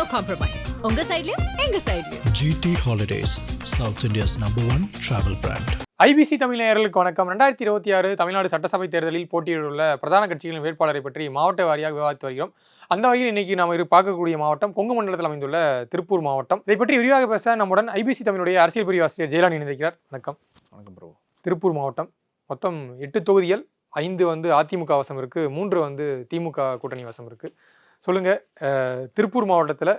No compromise உங்க சைடுலயும் எங்க சைடுலயும் GT Holidays, South India's number one travel brand. IBC Tamil நேயர்களுக்கு வணக்கம். ரெண்டாயிரத்தி இருபத்தி ஆறு தமிழ்நாடு சட்டசபை தேர்தலில் போட்டியிட்டுள்ள பிரதான கட்சிகளின் வேட்பாளரை பற்றி மாவட்ட வாரியாக விவாதித்து வருகிறோம். அந்த வகையில் இன்னைக்கு நாம் இரு பார்க்கக்கூடிய மாவட்டம் கொங்கு மண்டலத்தில் அமைந்துள்ள திருப்பூர் மாவட்டம். இதை பற்றி விரிவாக பேச நம்முடன் ஐபிசி தமிழுடைய அரசியல் பிரிவு ஆசிரியர் ஜெயலான் இணைந்திருக்கிறார். வணக்கம். வணக்கம் ப்ரோ திருப்பூர் மாவட்டம். மொத்தம் எட்டு தொகுதிகள் ஐந்து வந்து அதிமுக வசம் இருக்கு மூன்று வந்து திமுக கூட்டணி வசம் இருக்கு. சொல்லுங்கள் திருப்பூர் மாவட்டத்தில்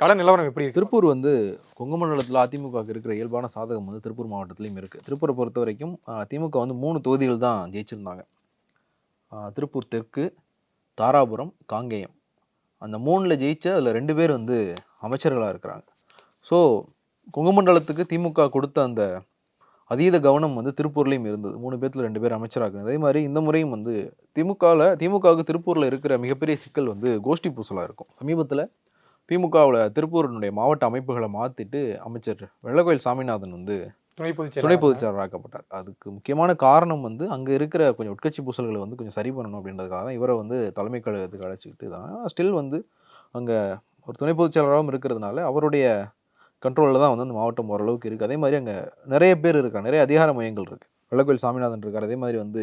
கள நிலவரம் எப்படி திருப்பூர் வந்து கொங்கு மண்டலத்தில் அதிமுகவுக்கு இருக்கிற இயல்பான சாதகம் வந்து திருப்பூர் மாவட்டத்திலையும் இருக்குது திருப்பூரை பொறுத்த வரைக்கும் திமுக வந்து மூணு தொகுதிகள் தான் ஜெயிச்சிருந்தாங்க. திருப்பூர் தெற்கு தாராபுரம் காங்கேயம். அந்த மூணில் ஜெயிச்ச அதில் ரெண்டு பேர் வந்து அமைச்சர்களாக இருக்கிறாங்க. ஸோ கொங்கு மண்டலத்துக்கு திமுக கொடுத்த அந்த அதீத கவனம் வந்து திருப்பூர்லேயும் இருந்தது. மூணு பேர்த்துல ரெண்டு பேர் அமைச்சராக அதே மாதிரி இந்த முறையும் வந்து திமுகவில் திமுகவுக்கு திருப்பூரில் இருக்கிற மிகப்பெரிய சிக்கல் வந்து கோஷ்டி பூசலாக இருக்கும். சமீபத்தில் திமுகவில் திருப்பூரினுடைய மாவட்ட அமைப்புகளை மாற்றிட்டு அமைச்சர் வெள்ளக்கோயில் சாமிநாதன் வந்து துணை பொதுச் துணை செயலாளர். பொதுச் செயலராக்கப்பட்டார் அதுக்கு முக்கியமான காரணம் வந்து அங்கே இருக்கிற கொஞ்சம் உட்கட்சி பூசல்களை வந்து கொஞ்சம் சரி பண்ணணும் அப்படின்றதுக்காக தான் இவரை வந்து தலைமை கழகத்துக்கு அழைச்சிக்கிட்டு தான் ஸ்டில் வந்து அங்கே ஒரு துணை பொதுச் செயலராகவும் இருக்கிறதுனால அவருடைய கண்ட்ரோலில் தான் வந்து அந்த மாவட்டம் ஓரளவுக்கு இருக்குது அதே மாதிரி அங்கே நிறைய பேர் இருக்காங்க. நிறைய அதிகார மையங்கள் இருக்குது வெள்ளக்கோயில் சாமிநாதன் இருக்கார். அதே மாதிரி வந்து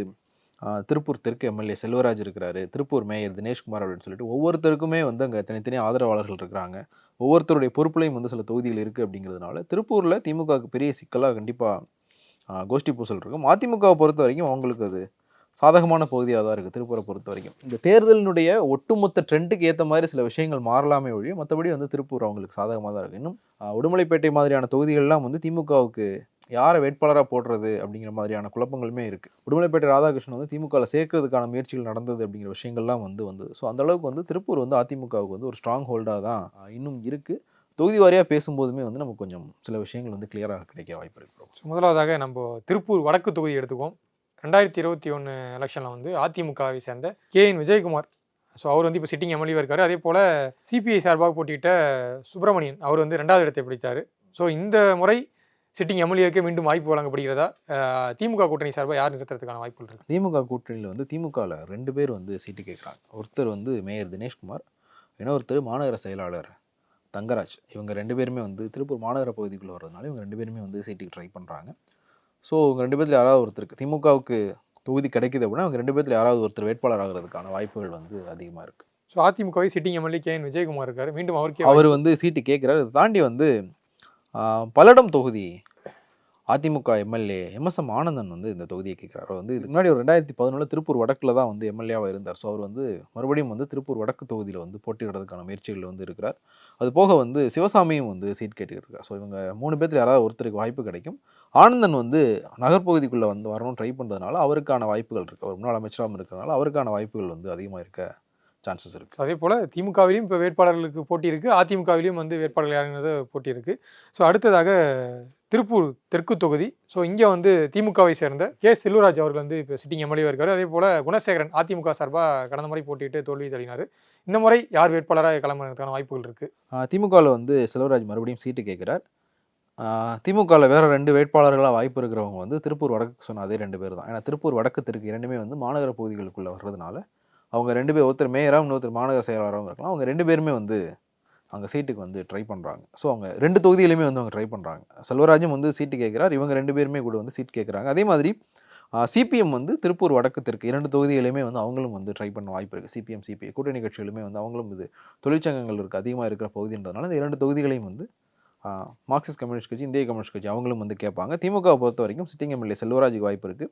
திருப்பூர் தெற்கு எம்எல்ஏ செல்வராஜ் இருக்கிறாரு. திருப்பூர் மேயர் தினேஷ்குமார் அப்படின்னு சொல்லிட்டு ஒவ்வொருத்தருக்குமே வந்து அங்கே தனித்தனி ஆதரவாளர்கள் இருக்கிறாங்க. ஒவ்வொருத்தருடைய பொறுப்புலையும் வந்து சில தொகுதிகள் இருக்குது அப்படிங்கிறதுனால திருப்பூரில் திமுகவுக்கு பெரிய சிக்கலாக கண்டிப்பாக கோஷ்டி பூசல் இருக்கும். அதிமுகவை பொறுத்த வரைக்கும் அவங்களுக்கு அது சாதகமான பகுதியாக தான் இருக்குது திருப்பூரை பொறுத்த வரைக்கும். இந்த தேர்தலினுடைய ஒட்டுமொத்த ட்ரெண்டுக்கு ஏற்ற மாதிரி சில விஷயங்கள் மாறலாமே ஒழிய மற்றபடி வந்து திருப்பூர் அவங்களுக்கு சாதகமாக தான் இருக்குது இன்னும் உடுமலைப்பேட்டை மாதிரியான தொகுதிகள்லாம் வந்து திமுகவுக்கு யாரை வேட்பாளராக போடுறது அப்படிங்கிற மாதிரியான குழப்பங்களுமே இருக்குது உடுமலைப்பேட்டை ராதாகிருஷ்ணன் வந்து திமுகவில் சேர்க்கறதுக்கான முயற்சிகள் நடந்தது அப்படிங்கிற விஷயங்கள்லாம் வந்து வந்தது. ஸோ அந்தளவுக்கு வந்து திருப்பூர் வந்து அதிமுகவுக்கு வந்து ஒரு ஸ்ட்ராங் ஹோல்டாக தான் இன்னும் இருக்குது தொகுதி வாரியாக பேசும்போதுமே வந்து நமக்கு கொஞ்சம் சில விஷயங்கள் வந்து கிளியராக கிடைக்க வாய்ப்பு இருக்கிறோம் முதலாவதாக நம்ம திருப்பூர் வடக்கு தொகுதி எடுத்துக்குவோம். ரெண்டாயிரத்தி இருபத்தி ஒன்று எலெக்ஷனில் வந்து அதிமுகவை சேர்ந்த கே என் விஜயகுமார். ஸோ அவர் வந்து இப்போ சிட்டிங் எம்எல்ஏ இருக்காரு. அதே போல் சிபிஐ சார்பாக போட்டியிட்ட சுப்பிரமணியன் அவர் வந்து ரெண்டாவது இடத்தை பிடித்தார். ஸோ இந்த முறை சிட்டிங் எம்எல்ஏக்கு மீண்டும் வாய்ப்பு வழங்கப்படுகிறதா? திமுக கூட்டணி சார்பாக யார் நிறுத்துறதுக்கான வாய்ப்புகள் இருக்கு? திமுக கூட்டணியில் வந்து திமுகவில் ரெண்டு பேர் வந்து சீட்டு கேட்குறாங்க. ஒருத்தர் வந்து மேயர் தினேஷ்குமார் இன்னொருத்தர் மாநகர செயலாளர் தங்கராஜ். இவங்க ரெண்டு பேருமே வந்து திருப்பூர் மாநகர பகுதிக்குள்ளே வர்றதுனால இவங்க ரெண்டு பேருமே வந்து சீட்டுக்கு ட்ரை பண்ணுறாங்க ஸோ இவங்க ரெண்டு பேர்த்துல யாராவது ஒருத்தருக்கு திமுகவுக்கு தொகுதி கிடைக்குது அப்படின்னா அவங்க ரெண்டு பேர்த்துல யாராவது ஒருத்தர் வேட்பாளர் ஆகிறதுக்கான வாய்ப்புகள் வந்து அதிகமாக இருக்குது ஸோ அதிமுகவை sitting MLA K N Vijayakumar இருக்காரு. மீண்டும் அவருக்கே அவர் வந்து சீட்டு கேட்குறாரு அதை தாண்டி வந்து பல்லடம் தொகுதி அதிமுக எம்எல்ஏ எம்எஸ்எம் ஆனந்தன் வந்து இந்த தொகுதியை கேட்குறாரு அவர் வந்து இதுக்கு முன்னாடி ஒரு ரெண்டாயிரத்தி பதினொன்றில் திருப்பூர் வடக்கில் தான் வந்து எம்எல்ஏவாக இருந்தார். ஸோ அவர் வந்து மறுபடியும் வந்து திருப்பூர் வடக்கு தொகுதியில் வந்து போட்டியிடுறதுக்கான முயற்சிகள் வந்து இருக்கிறார். அது போக வந்து சிவசாமியும் வந்து சீட் கேட்டுக்கிட்டு இருக்கார். ஸோ இவங்க மூணு பேர்த்துல யாராவது ஒருத்தருக்கு வாய்ப்பு கிடைக்கும். ஆனந்தன் வந்து நகர்ப்பகுதிக்குள்ளே வந்து வரணும் ட்ரை பண்ணுறதுனால அவருக்கான வாய்ப்புகள் இருக்குது அவர் முன்னாள் அமைச்சராகவும் இருக்கிறனால அவருக்கான வாய்ப்புகள் வந்து அதிகமாக இருக்க சான்சஸ் இருக்குது அதே போல் திமுகவிலையும் இப்போ வேட்பாளர்களுக்கு போட்டி இருக்குது அதிமுகவிலையும் வந்து வேட்பாளர்கள் யாருங்கிறது போட்டி இருக்குது ஸோ அடுத்ததாக திருப்பூர் தெற்கு தொகுதி. ஸோ இங்கே வந்து திமுகவை சேர்ந்த கே. செல்வராஜ் அவர்கள் வந்து இப்போ சிட்டிங் எம்எல்ஏ இருக்காரு. அதே போல் குணசேகரன் அதிமுக சார்பாக கடந்த முறை போட்டியிட்டு தோல்வி தள்ளினார். இந்த முறை யார் வேட்பாளராக கிளம்புறதுக்கான வாய்ப்புகள் இருக்குது திமுகவில் வந்து செல்வராஜ் மறுபடியும் சீட்டு கேட்குறார் திமுகவில் வேற ரெண்டு வேட்பாளர்களாக வாய்ப்பு இருக்கிறவங்க வந்து திருப்பூர் வடக்கு சொன்ன அதே ரெண்டு பேர் தான். ஏன்னா திருப்பூர் வடக்கு தெற்கு இரண்டுமே வந்து மாநகர பகுதிகளுக்குள்ளே வர்றதுனால அவங்க ரெண்டு பேர் ஒருத்தர் மேயராக இன்னொருத்தர் மாநகர செயலாளராகவும் இருக்கலாம். அவங்க ரெண்டு பேருமே வந்து அங்கே சீட்டுக்கு வந்து ட்ரை பண்ணுறாங்க ஸோ அவங்க ரெண்டு தொகுதியிலுமே வந்து அவங்க ட்ரை பண்ணுறாங்க செல்வராஜும் வந்து சீட்டு கேட்குறார். இவங்க ரெண்டு பேருமே கூட வந்து சீட் கேட்குறாங்க. அதே மாதிரி சிபிஎம் வந்து திருப்பூர் வடக்கு தெற்கு இரண்டு தொகுதிகளையுமே வந்து அவங்களும் வந்து ட்ரை பண்ண வாய்ப்பு இருக்குது சிபிஎம் சிபிஐ கூட்டணி கட்சிகளுமே வந்து அவங்களும் இது தொழிற்சங்கங்கள் இருக்குது அதிகமாக இருக்கிற பகுதின்றதுனால இந்த இரண்டு தொகுதிகளையும் வந்து மார்க்சிஸ்ட் கம்யூனிஸ்ட் கட்சி இந்திய கம்யூனிஸ்ட் கட்சி அவங்களும் வந்து கேட்பாங்க. திமுகவை பொறுத்த வரைக்கும் சிட்டிங் எம்எல்ஏ செல்வராஜுக்கு வாய்ப்பு இருக்குது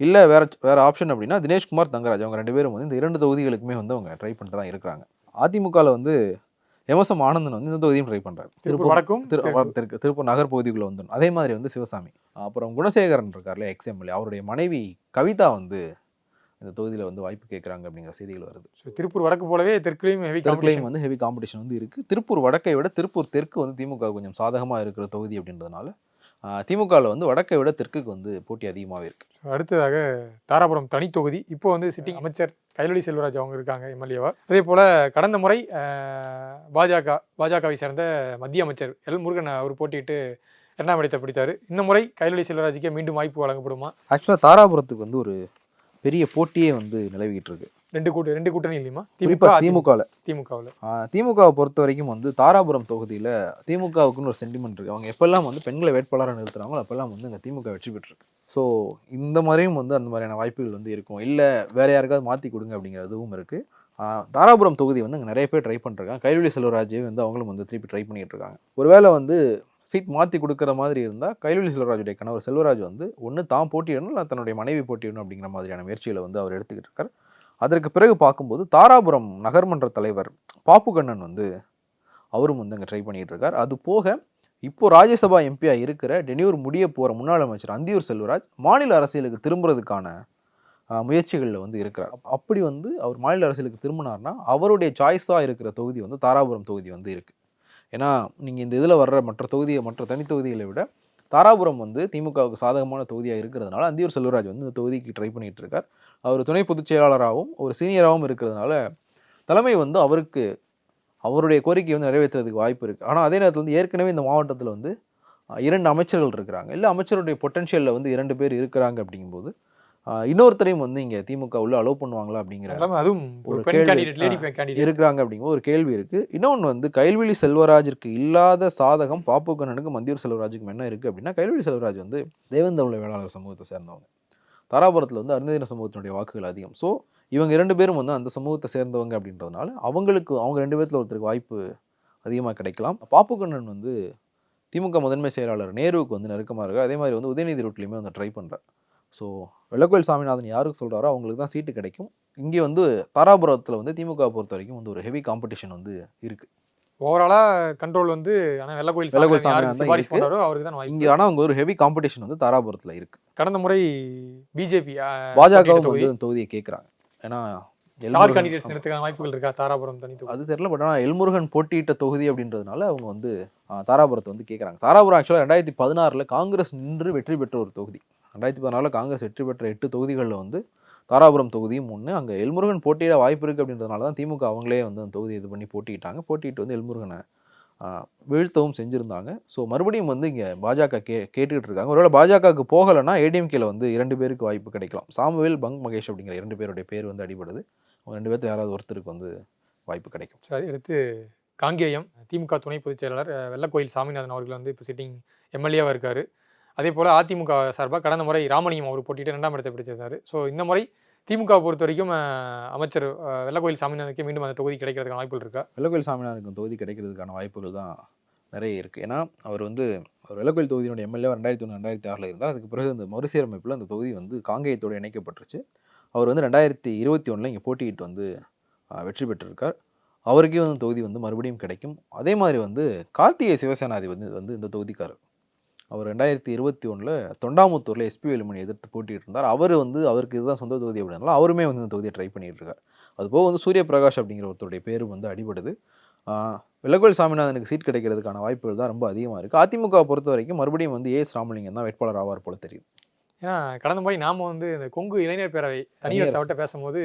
இல்லை வேற வேற ஆப்ஷன் அப்படின்னா தினேஷ்குமார் தங்கராஜ். அவங்க ரெண்டு பேரும் வந்து இந்த இரண்டு தொகுதிகளுக்குமே வந்து அவங்க ட்ரை பண்ணிட்டு தான் இருக்கிறாங்க. அதிமுகவில் வந்து எம்எஸ்எம் ஆனந்தன் வந்து இந்த தொகுதியும் ட்ரை பண்ணுறாரு திருப்பூர் வடக்கும் திரு திருப்பூர் நகர் பகுதிக்குள்ளே வந்துடும் அதே மாதிரி வந்து சிவசாமி. அப்புறம் குணசேகரன் இருக்கார்ல எக்ஸ் எம்எல்ஏ அவருடைய மனைவி கவிதா வந்து இந்த தொகுதியில் வந்து வாய்ப்பு கேட்குறாங்க அப்படிங்கிற செய்திகள் வருது. ஸோ திருப்பூர் வடக்கு போலவே தெற்குலையும் ஹெவி தெற்குலையும் வந்து ஹெவி காம்படிஷன் வந்து இருக்குது திருப்பூர் வடக்கை விட திருப்பூர் தெற்கு வந்து திமுக கொஞ்சம் சாதகமாக இருக்கிற தொகுதி அப்படின்றதுனால திமுகவில் வந்து வடக்கை விட தெற்குக்கு வந்து போட்டி அதிகமாகவே இருக்குது அடுத்ததாக தாராபுரம் தனி தொகுதி. இப்போ வந்து சிட்டிங் அமைச்சர் கைலொலி செல்வராஜ் அவங்க இருக்காங்க எம்எல்ஏவா. அதே போல் கடந்த முறை பாஜக பாஜகவை சேர்ந்த மத்திய அமைச்சர் எல் முருகன் அவர் போட்டியிட்டு இரண்டாம் இடத்தை பிடித்தார். இந்த முறை கைலொலி செல்வராஜுக்கே மீண்டும் வாய்ப்பு வழங்கப்படுமா? ஆக்சுவலாக தாராபுரத்துக்கு வந்து ஒரு பெரிய போட்டியே வந்து நிலவிக்கிட்டு இருக்கு ரெண்டு கூட்டு ரெண்டு கூட்டணி இல்லையுமா? குறிப்பா திமுக திமுகவில். திமுகவில். திமுகவை பொறுத்த வரைக்கும் வந்து தாராபுரம் தொகுதியில் திமுகவுக்குன்னு ஒரு சென்டிமெண்ட் இருக்குது அவங்க எப்பெல்லாம் வந்து பெண்களை வேட்பாளராக நிறுத்துறாங்களோ அப்பெல்லாம் வந்து அங்கே திமுக வெற்றி பெற்றிருக்கு. ஸோ இந்த மாதிரியும் வந்து அந்த மாதிரியான வாய்ப்புகள் வந்து இருக்கும். இல்லை வேற யாருக்காவது மாற்றி கொடுங்க அப்படிங்கிறதுவும் இருக்குது தாராபுரம் தொகுதி வந்து அங்கே நிறைய பேர் ட்ரை பண்ணிருக்காங்க. கைவெளி செல்வராஜே வந்து அவங்களும் வந்து திருப்பி ட்ரை பண்ணிட்டு இருக்காங்க. ஒருவேளை வந்து சீட் மாற்றி கொடுக்குற மாதிரி இருந்தால் கைலொலி செல்வராஜுடைய கணவர் செல்வராஜ் வந்து ஒன்று தான் போட்டியிடணும் இல்லை தன்னுடைய மனைவி போட்டியிடணும் அப்படிங்கிற மாதிரியான முயற்சிகளை வந்து அவர் எடுத்துக்கிட்டு இருக்கார். அதற்கு பிறகு பார்க்கும்போது தாராபுரம் நகர்மன்ற தலைவர் பாப்புகண்ணன் வந்து அவரும் வந்து அங்கே ட்ரை பண்ணிகிட்டு இருக்கார். அது போக இப்போ ராஜ்யசபா எம்பியாக இருக்கிற டெனியூர் முடிய போகிற முன்னாள் அமைச்சர் அந்தியூர் செல்வராஜ் மாநில அரசியலுக்கு திரும்புறதுக்கான முயற்சிகளில் வந்து இருக்கிறார். அப்படி வந்து அவர் மாநில அரசியலுக்கு திரும்பினார்னா அவருடைய சாய்ஸாக இருக்கிற தொகுதி வந்து தாராபுரம் தொகுதி வந்து இருக்குது ஏன்னா நீங்கள் இந்த இதில் வர்ற மற்ற தொகுதியை மற்ற தனி தொகுதிகளை விட தாராபுரம் வந்து திமுகவுக்கு சாதகமான தொகுதியாக இருக்கிறதுனால அந்தியூர் செல்வராஜ் வந்து இந்த தொகுதிக்கு ட்ரை பண்ணிகிட்டு இருக்கார் அவர் துணை பொதுச் செயலாளராகவும் ஒரு சீனியராகவும் இருக்கிறதுனால தலைமை வந்து அவருக்கு அவருடைய கோரிக்கை வந்து நிறைவேற்றுறதுக்கு வாய்ப்பு இருக்குது ஆனால் அதே நேரத்தில் வந்து ஏற்கனவே இந்த மாவட்டத்தில் வந்து இரண்டு அமைச்சர்கள் இருக்கிறாங்க. இல்லை அமைச்சருடைய பொட்டன்ஷியலில் வந்து இரண்டு பேர் இருக்கிறாங்க அப்படிங்கும்போது இன்னொருத்தரையும் வந்து இங்கே திமுக உள்ள அலோவ் பண்ணுவாங்களா அப்படிங்கிற அதுவும் ஒரு இருக்கிறாங்க அப்படிங்கிற ஒரு கேள்வி இருக்கு. இன்னொன்று வந்து கைல்வெளி செல்வராஜிற்கு இல்லாத சாதகம் பாப்பு கண்ணனுக்கு மந்தியூர் செல்வராஜுக்கும் என்ன இருக்கு அப்படின்னா கைல்வெளி செல்வராஜ் வந்து தேவேந்திர வேளாளர் சமூகத்தை சேர்ந்தவங்க. தாராபுரத்தில் வந்து அருந்ததின சமூகத்தினுடைய வாக்குகள் அதிகம். ஸோ இவங்க இரண்டு பேரும் வந்து அந்த சமூகத்தை சேர்ந்தவங்க அப்படின்றதுனால அவங்களுக்கு அவங்க ரெண்டு பேர்த்துல ஒருத்தருக்கு வாய்ப்பு அதிகமாக கிடைக்கலாம். பாப்பு கண்ணன் வந்து திமுக முதன்மை செயலாளர் நேருவுக்கு வந்து நெருக்கமாக இருக்கார். அதே மாதிரி வந்து உதயநிதி ரூட்லையுமே வந்து ட்ரை பண்ணுறார் ஸோ வெள்ளக்கோயில் சாமிநாதன் யாருக்கு சொல்கிறாரோ அவங்களுக்கு தான் சீட்டு கிடைக்கும். இங்கே வந்து தாராபுரத்தில் வந்து திமுக பொறுத்த வரைக்கும் வந்து ஒரு ஹெவி காம்படிஷன் வந்து இருக்குது ஓவராலா கண்ட்ரோல் வந்து ஆனா வெள்ளக்கோயில் வெள்ளக்கோயில் சாமிநாதன் அவருக்கு தான் இங்கே ஆனால் அங்கே ஒரு ஹெவி காம்படிஷன் வந்து தாராபுரத்தில் இருக்குது கடந்த முறை பிஜேபி பாஜகவும் வந்து தொகுதியை கேட்குறாங்க ஏன்னா எல்முருகன் கேண்டிடேட்ஸ் வாய்ப்புகள் இருக்கா? தாராபுரம் தனி அது தெரியல பட் ஆனால் எல்முருகன் போட்டியிட்ட தொகுதி அப்படின்றதுனால அவங்க வந்து தாராபுரத்தை வந்து கேட்குறாங்க தாராபுரம் ஆக்சுவலாக ரெண்டாயிரத்தி பதினாறில் காங்கிரஸ் நின்று வெற்றி பெற்ற ஒரு தொகுதி. ரெண்டாயிரத்தி பதினாலில் காங்கிரஸ் வெற்றி பெற்ற எட்டு தொகுதிகளில் வந்து தாராபுரம் தொகுதியும் ஒன்று அங்கே எல்முருகன் போட்டியிட வாய்ப்பு இருக்குது அப்படின்றதுனால தான் திமுக அவங்களே வந்து அந்த தொகுதி இது பண்ணி போட்டியிட்டாங்க. போட்டியிட்டு வந்து எல்முருகனை வீழ்த்தவும் செஞ்சுருந்தாங்க. ஸோ மறுபடியும் வந்து இங்கே பாஜக கே கேட்டுக்கிட்டு இருக்காங்க. ஒருவேளை பாஜகவுக்கு போகலைன்னா ஏடிஎம்கேல வந்து இரண்டு பேருக்கு வாய்ப்பு கிடைக்கலாம். சாமுவேல் பங்க் மகேஷ் அப்படிங்கிற இரண்டு பேருடைய பேர் வந்து அடிபடுது. அவங்க ரெண்டு பேர்த்து யாராவது ஒருத்தருக்கு வந்து வாய்ப்பு கிடைக்கும். சரி அடுத்து காங்கேயம் திமுக துணை பொதுச் செயலாளர் வெள்ளக்கோயில் சாமிநாதன் அவர்கள் வந்து இப்போ சிட்டிங் எம்எல்ஏவாக இருக்காரு. அதே போல் அதிமுக சார்பாக கடந்த முறை ராமலிங்கம் அவர் போட்டிட்டு ரெண்டாம் இடத்தை பிடிச்சிருந்தார். ஸோ இந்த முறை திமுக பொறுத்த வரைக்கும் அமைச்சர் வெள்ளக்கோயில் சாமிநாதனுக்கு மீண்டும் அந்த தொகுதி கிடைக்கிறதுக்கான வாய்ப்புகள் இருக்கா? வெள்ளக்கோயில் சாமிநாதனுக்கு தொகுதி கிடைக்கிறதுக்கான வாய்ப்புகள் தான் நிறைய இருக்குது ஏன்னா அவர் வந்து அவர் வெள்ளக்கோயில் தொகுதியினுடைய எம்எல்ஏ ரெண்டாயிரத்தி ஒன்று ரெண்டாயிரத்தி ஆறில் இருந்தால் அதுக்கு பிறகு இந்த மறுசீரமைப்பில் அந்த தொகுதி வந்து காங்கேயத்தோடு இணைக்கப்பட்டுருச்சு. அவர் வந்து ரெண்டாயிரத்தி இருபத்தி ஒன்றில் இங்கே போட்டியிட்டு வந்து வெற்றி பெற்றிருக்கார். அவருக்கே வந்து தொகுதி வந்து மறுபடியும் கிடைக்கும். அதே மாதிரி வந்து கார்த்திகை சிவசேனாதிபதி வந்து இந்த தொகுதிக்காரர். அவர் ரெண்டாயிரத்தி இருபத்தி ஒன்றில் தொண்டாமுத்தூரில் எஸ்பி வேலுமணி எதிர்த்து போட்டிட்டு இருந்தார் அவர் வந்து அவருக்கு இதுதான் சொந்த தொகுதி அப்படின்னால அவருமே வந்து இந்த தொகுதியை ட்ரை பண்ணிட்டு இருக்கார் அதுபோக வந்து சூரிய பிரகாஷ் அப்படிங்கிற ஒருத்தருடைய பேரும் வந்து அடிபடுது. வெள்ளக்கோயில் சாமிநாதனுக்கு சீட் கிடைக்கிறதுக்கான வாய்ப்புகள் தான் ரொம்ப அதிகமாக இருக்குது அதிமுக பொறுத்த வரைக்கும் மறுபடியும் வந்து ஏஎஸ் ராமலிங்கம் தான் வேட்பாளர் ஆவார் போல தெரியுது. ஏன்னா கடந்த முறை நாம வந்து இந்த கொங்கு இளைஞர் பேரவை தனியார் சவட்ட பேசும்போது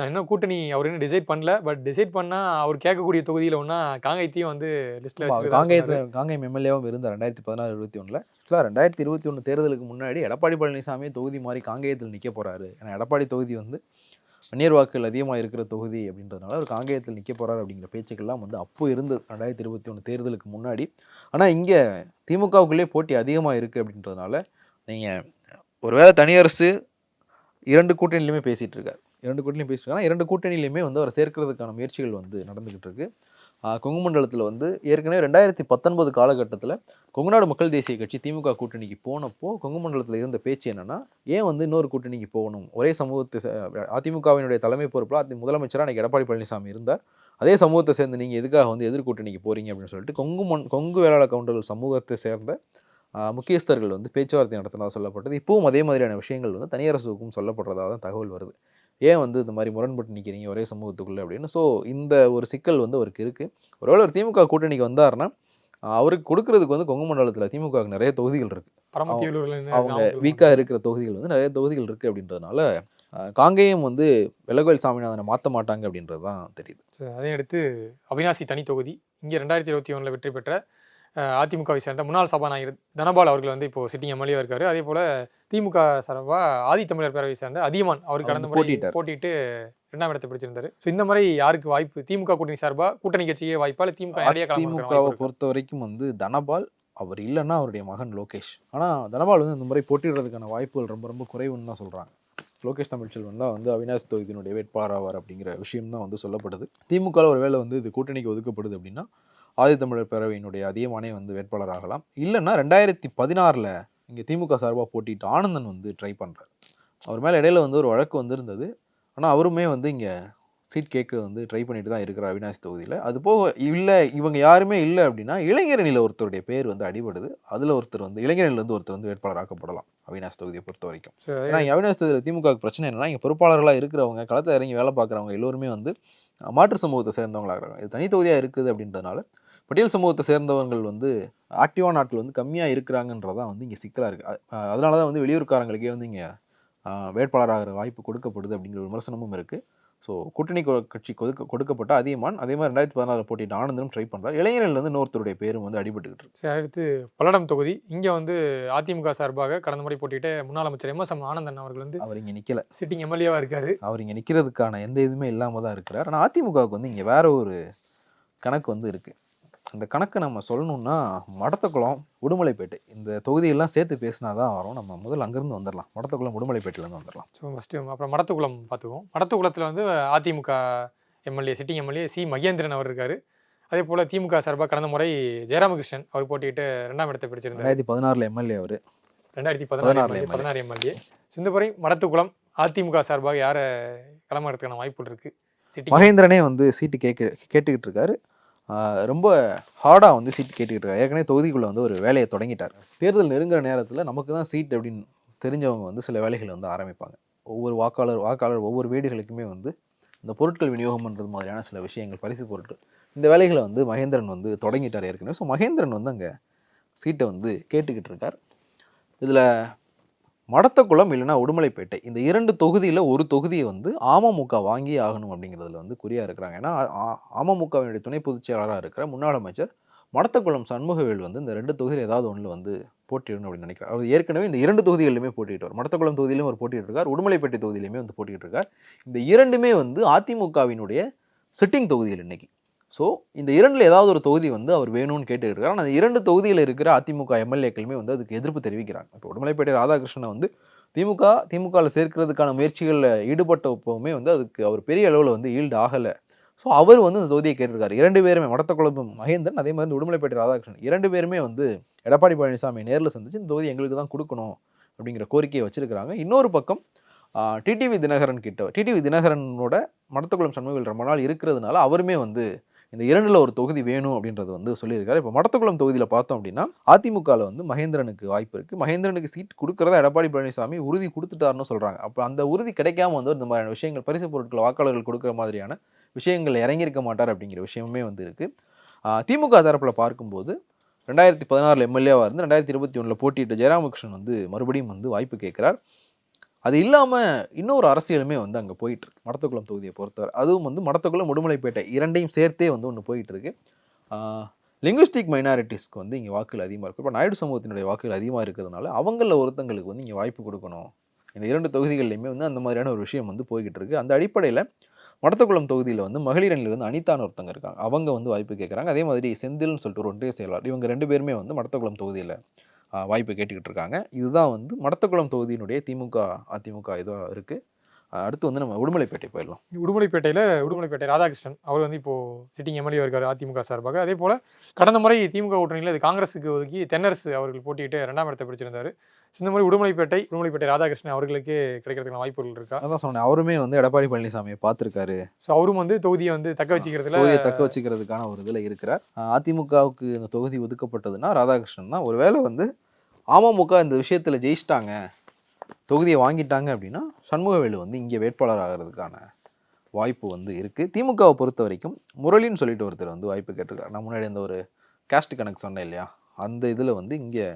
நான் இன்னும் கூட்டணி அவர் இன்னும் டிசைட் பண்ணல. பட் டிசைட் பண்ணா அவர் கேட்கக்கூடிய தொகுதியில் ஒன்றா காங்கயத்தையும் வந்து லிஸ்ட்ல ஆமா, வச்சு காங்கேயத்தில் காங்கேயம் எம்எல்ஏவும் இருந்தார் ரெண்டாயிரத்தி பதினாறு இருபத்தி ஒன்றில் ஆக்சுவலாக ரெண்டாயிரத்தி இருபத்தி ஒன்று தேர்தலுக்கு முன்னாடி எடப்பாடி பழனிசாமி தொகுதி மாதிரி காங்கேயத்தில் நிற்க போறாரு. ஏன்னா எடப்பாடி தொகுதி வந்து அந்நியர் வாக்குகள் அதிகமாக இருக்கிற தொகுதி அப்படின்றதுனால அவர் காங்கேயத்தில் நிற்க போறாரு அப்படிங்கிற பேச்சுக்கள்லாம் வந்து அப்போ இருந்தது ரெண்டாயிரத்தி இருபத்தி ஒன்று தேர்தலுக்கு முன்னாடி. ஆனால் இங்கே திமுகவுக்குள்ளே போட்டி அதிகமாக இருக்குது அப்படின்றதுனால நீங்கள் ஒருவேளை தனியரசு இரண்டு கூட்டணியிலுமே பேசிகிட்டு இருக்கார் இரண்டு கூட்டணியும் பேசிட்டுருக்காங்க இரண்டு கூட்டணியிலுமே வந்து அவரை சேர்க்கறதுக்கான முயற்சிகள் வந்து நடந்துகிட்டு இருக்கு கொங்கு மண்டலத்தில் வந்து ஏற்கனவே ரெண்டாயிரத்தி பத்தொன்பது காலகட்டத்தில் கொங்குநாடு மக்கள் தேசிய கட்சி திமுக கூட்டணிக்கு போனப்போ கொங்கு மண்டலத்தில் இருந்த பேச்சு என்னென்னா ஏன் வந்து இன்னொரு கூட்டணிக்கு போகணும்? ஒரே சமூகத்தை சே- அதிமுகவினுடைய தலைமை பொறுப்பில் அதி முதலமைச்சராக அன்றைக்கி எடப்பாடி பழனிசாமி இருந்தார். அதே சமூகத்தை சேர்ந்து நீங்கள் எதுக்காக வந்து எதிர் கூட்டணிக்கு அப்படின்னு சொல்லிட்டு கொங்கு மண் கொங்கு வேளாளர் கவுண்டர்கள் சமூகத்தை சேர்ந்த முக்கியஸ்தர்கள் வந்து பேச்சுவார்த்தை நடத்தினதாக சொல்லப்பட்டது. இப்பவும் அதே மாதிரியான விஷயங்கள் வந்து தனியரசுக்கும் சொல்லப்படுறதா தான் தகவல் வருது. ஏன் வந்து இந்த மாதிரி முரண்பட்டு நிற்கிறீங்க ஒரே சமூகத்துக்குள்ள அப்படின்னு? ஸோ இந்த ஒரு சிக்கல் வந்து அவருக்கு இருக்கு. ஒருவேளை ஒரு திமுக கூட்டணிக்கு வந்தாருன்னா அவருக்கு கொடுக்கறதுக்கு வந்து கொங்கு மண்டலத்தில் திமுக க்கு நிறைய தொகுதிகள் இருக்கு. பரமத்தியூரில் அவங்க வீக்காக இருக்கிற தொகுதிகள் வந்து நிறைய தொகுதிகள் இருக்கு அப்படின்றதுனால காங்கேயம் வந்து வெள்ளகோயில் சாமிநாதனை மாற்ற மாட்டாங்க அப்படின்றது தான் தெரியுது. அதே அடுத்து அவினாசி தனி தொகுதி. இங்கே ரெண்டாயிரத்தி இருபத்தி ஒன்றில் வெற்றி பெற்ற அதிமுகவை சேர்ந்த முன்னாள் சபாநாயகர் தனபால் அவர்கள் வந்து இப்போ சிட்டிங் எம்எல்ஏ இருக்காரு. அதே போல திமுக சார்பாக ஆதித்தமிழர் பேரவை சேர்ந்த அதியமான் அவர் கடந்த முறை. போட்டிட்டு ரெண்டாம் இடத்தை பிடிச்சிருந்தாரு. ஸோ இந்த மாதிரி யாருக்கு வாய்ப்பு? திமுக கூட்டணி சார்பா கூட்டணி கட்சியே வாய்ப்பா இல்லை திமுக நிறைய அதிமுகவை பொறுத்த வரைக்கும் வந்து தனபால் அவர் இல்லைன்னா அவருடைய மகன் லோகேஷ். ஆனால் தனபால் வந்து இந்த முறை போட்டியிடுறதுக்கான வாய்ப்புகள் ரொம்ப ரொம்ப குறைவுன்னு தான் சொல்கிறாங்க லோகேஷ் தமிழ்ச்செல்வன் தான் வந்து அவினாஷ் தொகுதியினுடைய வேட்பாளர் ஆவார் அப்படிங்கிற விஷயம் தான் வந்து சொல்லப்படுது. திமுக ஒரு வேளை வந்து இது கூட்டணிக்கு ஒதுக்கப்படுது அப்படின்னா ஆதித்தமிழர் பேரவையினுடைய அதிகமானே வந்து வேட்பாளர் ஆகலாம் இல்லைன்னா ரெண்டாயிரத்தி பதினாறில் இங்கே திமுக சார்பாக போட்டிட்டு ஆனந்தன் வந்து ட்ரை பண்ணுறாரு அவர் மேலே இடையில வந்து ஒரு வழக்கு வந்திருந்தது. ஆனால் அவருமே வந்து இங்கே சீட் கேட்க வந்து ட்ரை பண்ணிட்டு தான் இருக்கிறார் அவினாஷ் தொகுதியில். அது போக இல்லை இவங்க யாருமே இல்லை அப்படின்னா இளைஞரணியில் ஒருத்தருடைய பேர் வந்து அடிபடுது. அதில் ஒருத்தர் வந்து இளைஞரணியில் வந்து ஒருத்தர் வந்து வேட்பாளர் ஆக்கப்படலாம் அவினாஷ் தொகுதியை பொறுத்த வரைக்கும் ஏன்னா இங்க அவினாஷ் தொகுதியில் திமுக பிரச்சனை என்னன்னா இங்கே பொறுப்பாளர்களாக இருக்கிறவங்க களத்தில் இறங்கி வேலை பார்க்குறவங்க எல்லோருமே வந்து மாற்று சமூகத்தை சேர்ந்தவங்களா இருக்கிறாங்க இது தனி தொகுதியாக இருக்குது அப்படின்றதுனால பட்டியல் சமூகத்தை சேர்ந்தவர்கள் வந்து ஆக்டிவான நாட்கள் வந்து கம்மியாக இருக்கிறாங்கன்றதான் வந்து இங்கே சிக்கலாக இருக்குது அதனால தான் வந்து வெளியூர்காரங்களுக்கே வந்து இங்கே வேட்பாளராகிற வாய்ப்பு கொடுக்கப்படுது அப்படிங்கிற ஒரு விமர்சனமும் இருக்குது ஸோ கூட்டணி கட்சி கொடுக்க கொடுக்கப்பட்ட அதிகமான் அதே மாதிரி ரெண்டாயிரத்தி பதினாறு போட்டிட்டு ஆனந்தனும் ட்ரை பண்ணுறாரு இளைஞர்கள் வந்து இன்னொருத்தருடைய பேரும் வந்து அடிபட்டுக்கிட்டு இருக்கு. அடுத்து பல்லடம் தொகுதி. இங்கே வந்து அதிமுக சார்பாக கடந்த முறை போட்டியிட்ட முன்னாள் அமைச்சர் எம் எஸ் எம் ஆனந்தன் அவர்கள் வந்து அவர் இங்கே நிற்கல சிட்டிங் எம்எல்ஏவா இருக்காரு. அவர் இங்கே நிற்கிறதுக்கான எந்த இதுவுமே இல்லாமல் தான் இருக்கிறார். ஆனால் அதிமுகவுக்கு வந்து இங்கே வேற ஒரு கணக்கு வந்து இருக்குது அந்த கணக்கை நம்ம சொல்லணும்னா மடத்தக்குளம் உடுமலைப்பேட்டை. இந்த தொகுதியெல்லாம் சேர்த்து பேசினா தான் வரும். நம்ம முதல்ல அங்கேருந்து வந்துடலாம் மடத்தக்குளம் உடுமலைப்பேட்டையிலேருந்து வந்துடலாம் ஸோ ஃபஸ்ட்டு அப்புறம் மடத்துக்குளம் பார்த்துக்குவோம். மடத்துக்குளத்தில் வந்து AIADMK MLA sitting MLA C Mahendran அவர் இருக்காரு. அதே போல் திமுக சார்பாக கடந்த முறை ஜெயராமகிருஷ்ணன் அவர் போட்டியிட்டு ரெண்டாம் இடத்தை பிடிச்சிருந்தார். ரெண்டாயிரத்தி பதினாறில் எம்எல்ஏ அவர். ரெண்டாயிரத்தி பதினாறு. பதினாறு எம்எல்ஏ. இந்த முறை மடத்துக்குளம் அதிமுக சார்பாக யாரை களமாறதுக்கான வாய்ப்புகள் இருக்குது சிட்டிங் மகேந்திரனே வந்து சீட்டு கேட்க கேட்டுக்கிட்டு இருக்காரு. ரொம்ப ஹார்டாக வந்து சீட் கேட்டுக்கிட்டு இருக்காரு. ஏற்கனவே தொகுதிக்குள்ளே வந்து ஒரு வேலையை தொடங்கிட்டார். தேர்தல் நெருங்குற நேரத்தில் நமக்கு தான் சீட் அப்படின்னு தெரிஞ்சவங்க வந்து சில வேலைகளை வந்து ஆரம்பிப்பாங்க. ஒவ்வொரு வாக்காளர் வாக்காளர் ஒவ்வொரு வீடுகளுக்குமே வந்து இந்த பொருட்கள் விநியோகம்ன்றது மாதிரியான சில விஷயங்கள் பரிசு பொருட்கள் இந்த வேலைகளை வந்து மகேந்திரன் வந்து தொடங்கிட்டார் ஏற்கனவே. ஸோ மகேந்திரன் வந்து அங்கே சீட்டை வந்து கேட்டுக்கிட்டு இருக்கார். இதில் மடத்தக்குளம் இல்லைன்னா உடுமலைப்பேட்டை. இந்த இரண்டு தொகுதியில் ஒரு தொகுதியை வந்து அமமுக வாங்கி ஆகணும் அப்படிங்கிறதுல வந்து குறியாக இருக்கிறாங்க. ஏன்னா அமமுகவினுடைய துணை பொதுச் செயலாளராக இருக்கிற முன்னாள் அமைச்சர் மடத்தக்குளம் சண்முகவேல் வந்து இந்த ரெண்டு தொகுதியில் ஏதாவது ஒன்றில் வந்து போட்டியிடணும் அப்படின்னு நினைக்கிறார். அவர் ஏற்கனவே இந்த இரண்டு தொகுதிகளிலுமே போட்டியிட்டார். மடத்தக்குளம் தொகுதியிலும் அவர் போட்டிட்டு இருக்கார் உடுமலைப்பேட்டை தொகுதியிலுமே வந்து போட்டிட்டு இருக்கார் இந்த இரண்டுமே வந்து அதிமுகவினுடைய சிட்டிங் தொகுதிகள் இன்னைக்கு. ஸோ இந்த இரண்டில் ஏதாவது ஒரு தொகுதி வந்து அவர் வேணும்னு கேட்டுட்டு இருக்கார் ஆனால் அந்த இரண்டு தொகுதியில் இருக்கிற அதிமுக எம்எல்ஏக்களுமே வந்து அதுக்கு எதிர்ப்பு தெரிவிக்கிறாங்க. இப்போ உடுமலைப்பேட்டை ராதாகிருஷ்ணனை வந்து திமுக திமுகவில் சேர்க்கிறதுக்கான முயற்சிகளில் ஈடுபட்ட இப்போவுமே வந்து அதுக்கு அவர் பெரிய அளவில் வந்து ஈல்டு ஆகலை. ஸோ அவர் வந்து இந்த தொகுதியை கேட்டிருக்காரு. இரண்டு பேருமே மடத்தக்குழம்பு மகேந்திரன் அதே மாதிரி வந்து உடுமலைப்பேட்டை ராதாகிருஷ்ணன் இரண்டு பேருமே வந்து எடப்பாடி பழனிசாமி நேரில் சந்திச்சு இந்த தொகுதி எங்களுக்கு தான் கொடுக்கணும் அப்படிங்கிற கோரிக்கையை வச்சிருக்கிறாங்க. இன்னொரு பக்கம் டிடிவி தினகரன் கிட்ட டிடிவி தினகரனோட மடத்தக்குளம் சண்முகவில் ரொம்ப நாள் இருக்கிறதுனால அவருமே வந்து இந்த இரண்டில் ஒரு தொகுதி வேணும் அப்படின்றது வந்து சொல்லியிருக்காரு. இப்போ மடத்துக்குளம் தொகுதியில் பார்த்தோம் அப்படின்னா அதிமுகவில் வந்து மகேந்திரனுக்கு வாய்ப்பு இருக்குது மகேந்திரனுக்கு சீட் கொடுக்குறத எடப்பாடி பழனிசாமி உறுதி கொடுத்துட்டாருன்னு சொல்கிறாங்க அப்போ அந்த உறுதி கிடைக்காம வந்து இந்த மாதிரியான விஷயங்கள் பரிசு பொருட்கள் வாக்காளர்கள் கொடுக்குற மாதிரியான விஷயங்கள் இறங்கியிருக்க மாட்டார் அப்படிங்கிற விஷயமே வந்து இருக்குது திமுக தரப்பில் பார்க்கும்போது ரெண்டாயிரத்தி பதினாறில் எம்எல்ஏவாக இருந்து ரெண்டாயிரத்தி இருபத்தி ஒன்றில் போட்டியிட்ட ஜெயராமகிருஷ்ணன் வந்து மறுபடியும் வந்து வாய்ப்பு கேட்கிறார். அது இல்லாமல் இன்னொரு அரசியலுமே வந்து அங்கே போயிட்டுருக்கு. மடத்துக்குளம் தொகுதியை பொறுத்தவரை. அதுவும் வந்து மடத்துக்குளம் உடுமலைப்பேட்டை இரண்டையும் சேர்த்தே வந்து ஒன்று போயிட்டு இருக்கு லிங்குவிஸ்டிக் மைனாரிட்டிஸ்க்கு வந்து இங்கே வாக்குகள் அதிகமாக இருக்கும் இப்போ நாயுடு சமூகத்தினுடைய வாக்குகள் அதிகமாக இருக்கிறதுனால அவங்கள ஒருத்தங்களுக்கு வந்து இங்கே வாய்ப்பு கொடுக்கணும். இந்த இரண்டு தொகுதிகள்லையுமே வந்து அந்த மாதிரியான ஒரு விஷயம் வந்து போய்கிட்டு இருக்குது அந்த அடிப்படையில் மடத்தக்குளம் தொகுதியில் வந்து மகளிர் அணியிலிருந்து அனிதான்னு ஒருத்தங்க இருக்காங்க. அவங்க வந்து வாய்ப்பு கேட்குறாங்க அதே மாதிரி செந்தில்னு சொல்லிட்டு ஒரு ஒன்றிய செயலாளர். இவங்க ரெண்டு பேருமே வந்து மடத்தக்குளம் தொகுதியில் வாய்ப்பு கேட்டுக்கிட்டு இருக்காங்க இதுதான் வந்து மடத்தக்குளம் தொகுதியினுடைய திமுக அதிமுக இதாக இருக்குது அடுத்து வந்து நம்ம உடுமலைப்பேட்டை போயிடலாம். உடுமலைப்பேட்டையில் உடுமலைப்பேட்டை ராதாகிருஷ்ணன் அவர் வந்து இப்போ சிட்டிங் எம்எல்ஏ இருக்கார் அதிமுக சார்பாக. அதே போல் கடந்த முறை திமுக கூட்டணியில் இது காங்கிரஸுக்கு ஒதுக்கி தென்னரசு அவர்கள் போட்டியிட்டு ரெண்டாம் இடத்தை பிடிச்சிருந்தார். இந்த மாதிரி உடுமலைப்பேட்டை உடுமலைப்பேட்டை ராதாகிருஷ்ணன் அவர்களுக்கே கிடைக்கிறதுக்கான வாய்ப்புகள் இருக்கா? அதான் சொன்னேன். அவருமே வந்து எடப்பாடி பழனிசாமியை பார்த்துருக்காரு. ஸோ அவரும் வந்து தொகுதியை வந்து தக்க வச்சுக்கிறதுல தொகுதியை தக்க வச்சுக்கிறதுக்கான ஒரு இதில் இருக்கிறார். அதிமுகவுக்கு இந்த தொகுதி ஒதுக்கப்பட்டதுன்னா ராதாகிருஷ்ணன் தான். ஒருவேளை வந்து அமமுக இந்த விஷயத்தில் ஜெயிச்சிட்டாங்க தொகுதியை வாங்கிட்டாங்க அப்படின்னா சண்முகவேலு வந்து இங்கே வேட்பாளர் ஆகிறதுக்கான வாய்ப்பு வந்து இருக்குது திமுகவை பொறுத்த வரைக்கும் முரளின்னு சொல்லிட்டு ஒருத்தர் வந்து வாய்ப்பு கேட்டிருக்காரு. நான் முன்னாடி அந்த ஒரு கேஸ்ட் கணக்கு சொன்னேன் இல்லையா? அந்த இதில் வந்து இங்கே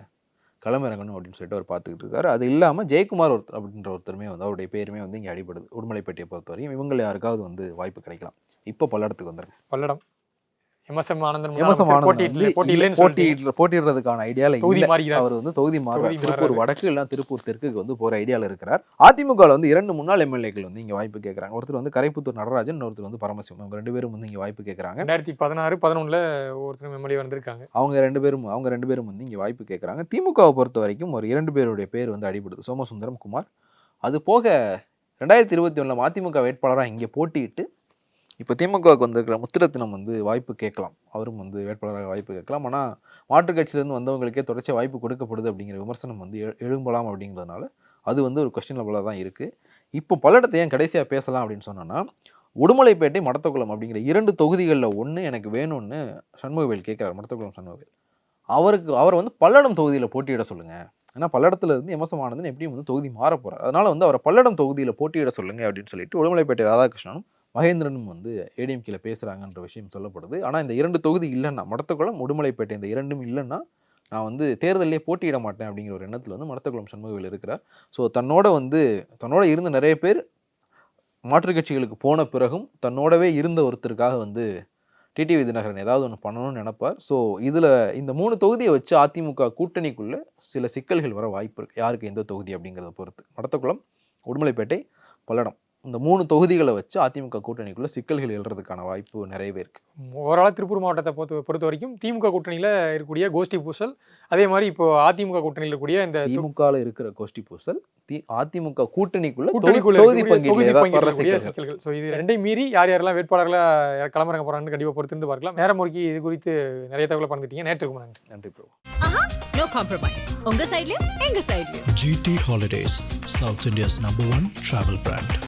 களமிறங்கணும் அப்படின்னு சொல்லிட்டு அவர் பார்த்துக்கிட்டு இருக்காரு. அது இல்லாமல் ஜெயக்குமார் ஒருத்தர் அப்படின்ற ஒருத்தருமே வந்து அவருடைய பேருமே வந்து இங்கே அடிபடுது. உடுமலைப்பேட்டையை பொறுத்தவரையும் இவங்க யாருக்காவது வந்து வாய்ப்பு கிடைக்கலாம். இப்போ பல்லடத்துக்கு வந்துருக்கு பல்லடம். எம்எஸ்எம் ஆனந்தன் எம்எஸ்எம் முதலமைச்சர் ஆனந்த் போட்டியிடல வந்து போட்டியில்லைன்னு போட்டி சொல்லிட்டு. போட்டியிடுறதுக்கான ஐடியால இல்ல. அவர் வந்து தொகுதி தொகுதி திருப்பூர். வடக்கு இல்ல திருப்பூர் தெற்குக்கு வந்து போற ஐடியால இருக்கிறார். அதிமுகவில் வந்து இரண்டு முன்னாள் எம்எல்ஏக்கள் வந்து இங்க வாய்ப்பு கேட்கறாங்க ஒருத்தர் வந்து கரைப்புத்தூர் நடராஜன் இன்னொருத்தர் வந்து பரமசிவம். அவங்க ரெண்டு பேரும் வந்து இங்க வாய்ப்பு கேட்கறாங்க ரெண்டாயிரத்தி பதினாறு பதினொன்னுல ஒருத்தர் எம்எல்ஏ வந்திருக்காங்க. அவங்க ரெண்டு பேரும் அவங்க ரெண்டு பேரும் வந்து இங்க வாய்ப்பு கேட்கறாங்க திமுகவை பொறுத்த வரைக்கும் ஒரு இரண்டு பேருடைய பேர் வந்து அடிபடுது. சோமசுந்தரம் குமார். அது போக ரெண்டாயிரத்தி இருபத்தி ஒண்ணுல மதிமுக வேட்பாளராக இங்கே போட்டியிட்டு இப்போ திமுகவுக்கு வந்திருக்கிற முத்திரத்தினம் வந்து வாய்ப்பு கேட்கலாம். அவரும் வந்து வேட்பாளராக வாய்ப்பு கேட்கலாம். ஆனால் மாற்றுக் கட்சியிலேருந்து வந்தவங்களுக்கே தொடர்ச்சியாக வாய்ப்பு கொடுக்கப்படுது அப்படிங்கிற விமர்சனம் வந்து எழும்பலாம் அப்படிங்கிறதுனால அது வந்து ஒரு கொஸ்டின் லெவலாக தான் இருக்குது இப்போ பல்லடத்தை ஏன் கடைசியாக பேசலாம் அப்படின்னு சொன்னோன்னா உடுமலைப்பேட்டை மடத்தக்குளம் அப்படிங்கிற இரண்டு தொகுதிகளில் ஒன்று எனக்கு வேணும்னு சண்முகவேல் கேட்குறாரு. மடத்தக்குளம் சண்முகவேல். அவருக்கு அவரை வந்து பல்லடம் தொகுதியில் போட்டியிட சொல்லுங்கள் ஏன்னா பல்லடத்துலேருந்து எம்எஸ்எம் ஆனந்தன் எப்படியும் வந்து தொகுதி மாற போகிறார் அதனால் வந்து அவரை பல்லடம் தொகுதியில் போட்டியிட சொல்லுங்கள் அப்படின்னு சொல்லிட்டு உடுமலைப்பேட்டை ராதாகிருஷ்ணனும் மகேந்திரனும் வந்து ஏடிஎம்கேல பேசுகிறாங்கன்ற விஷயம் சொல்லப்படுது. ஆனால் இந்த இரண்டு தொகுதி இல்லைன்னா மடத்தக்குளம் உடுமலைப்பேட்டை இந்த இரண்டும் இல்லைன்னா நான் வந்து தேர்தலிலே போட்டியிட மாட்டேன் அப்படிங்கிற ஒரு எண்ணத்தில் வந்து மடத்தக்குளம் சண்முகவில் இருக்கிறார். ஸோ தன்னோட வந்து தன்னோட இருந்த நிறைய பேர் மாற்றுக் கட்சிகளுக்கு போன பிறகும் தன்னோடவே இருந்த ஒருத்தருக்காக வந்து டிடிவி தினகரன் ஏதாவது ஒன்று பண்ணணும்னு நினைப்பார். ஸோ இதில் இந்த மூணு தொகுதியை வச்சு அதிமுக கூட்டணிக்குள்ள சில சிக்கல்கள் வர வாய்ப்பு இருக்குது யாருக்கு எந்த தொகுதி அப்படிங்கிறத பொறுத்து. மடத்தக்குளம் உடுமலைப்பேட்டை பல்லடம். இந்த மூணு தொகுதிகளை வச்சு அதிமுக கூட்டணிக்குள்ள சிக்கல்கள் எழுறதுக்கான வாய்ப்பு நிறையவே இருக்கு. ஓவராலாக திருப்பூர் மாவட்டத்தை பொறுத்த பொறுத்த வரைக்கும் திமுக கூட்டணியில் இருக்கக்கூடிய கோஷ்டி பூசல் அதே மாதிரி இப்போ அதிமுக கூட்டணியில் இருக்கக்கூடிய இந்த திமுகவில் இருக்கிற கோஷ்டி பூசல் தி அதிமுக கூட்டணிக்குள்ள தொகுதி- சிக்கல்கள்? ஸோ இது ரெண்டையும் மீறி யார் யாரெல்லாம் வேட்பாளர்களாக கிளம்புறாங்க போறாங்கன்னு கண்டிப்பாக பொறுத்திருந்து பார்க்கலாம். நேரம் ஒதுக்கி இது குறித்து நிறைய தகவலை பகிர்ந்துட்டீங்க. நேற்றுக்கு நன்றி. நன்றி ப்ரோ. நோ காம்ப்ரமைஸ் உங்க சைட்லயும் எங்க சைட்லயும் GT Holidays, South India's number one travel brand.